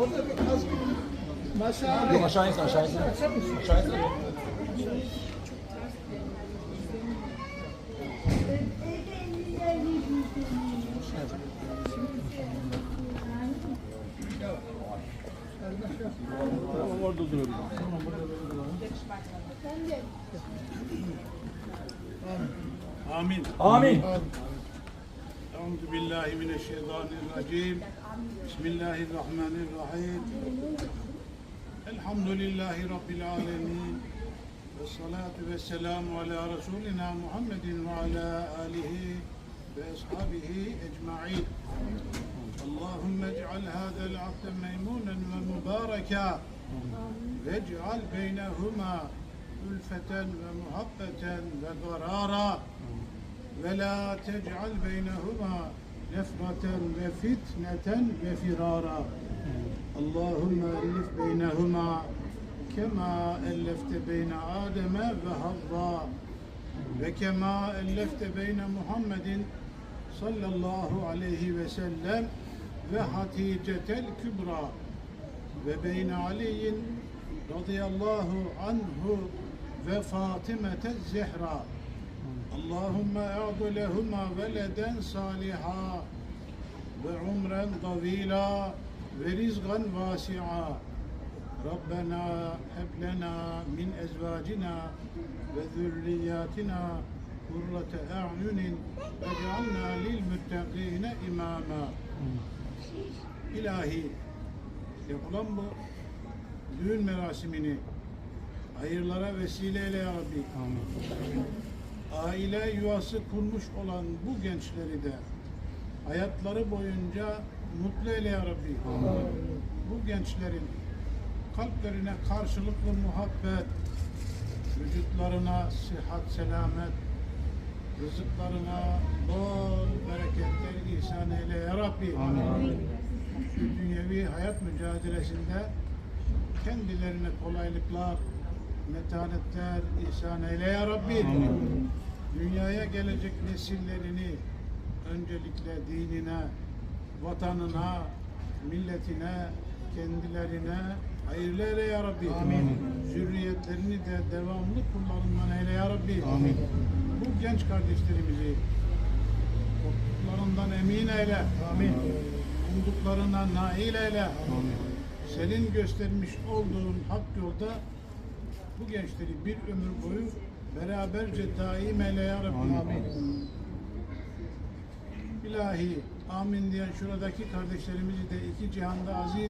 Orada bir kaz gibi aşağı. Yok aşağı insin aşağı insin. Aşağı insin. Orada durabilirim. Amin. Amin. Amin. أعوذ بالله من الشيطان الرجيم. بسم الله الرحمن الرحيم. الحمد لله رب العالمين. والصلاة والسلام على رسولنا محمد وعلى آله وأصحابه أجمعين. اللهم اجعل هذا العقد ميمونا ومباركا. واجعل بينهما ألفة ومحبة وقرارا ve la tec'al beynehuma nefraten ve fitneten ve firara. Allahümme ellif beynehuma kema ellefte beyne Adem'e ve Havva ve kema ellefte beyne Muhammedin sallallahu aleyhi ve sellem ve Haticetel Kübra ve beyne Ali'in radıyallahu anhu ve Fatime'te Zehra. Allahümme e'du lehuma veleden saliha ve umren davila ve rizgan vasi'a Rabbena heblena min ezvacina ve zürriyatina kurrate a'yunin ve cealna lil müttegine imama İlahi yapılan bu düğün merasimini hayırlara vesile eyle ya Rabbi. Amin. Aile yuvası kurmuş olan bu gençleri de hayatları boyunca mutlu eyle ya Rabbi. Bu gençlerin kalplerine karşılıklı muhabbet, vücutlarına sıhhat, selamet, rızıklarına bol bereketler ihsan eyle ya Rabbi. Şu dünyevi hayat mücadelesinde kendilerine kolaylıklar, metanetler ihsan eyle ya Rabbi. Dünyaya gelecek nesillerini öncelikle dinine, vatanına, milletine, kendilerine hayırlı eyle ya Rabbi. Zürriyetlerini de devamlı kullarından eyle ya Rabbi. Bu genç kardeşlerimizi korktuklarından emin eyle. Amin. Umduklarına nail eyle. Senin göstermiş olduğun hak yolda bu gençleri bir ömür boyu beraberce daim eyle ya Rabbi. Amin. İlahi amin diyen şuradaki kardeşlerimizi de iki cihanda aziz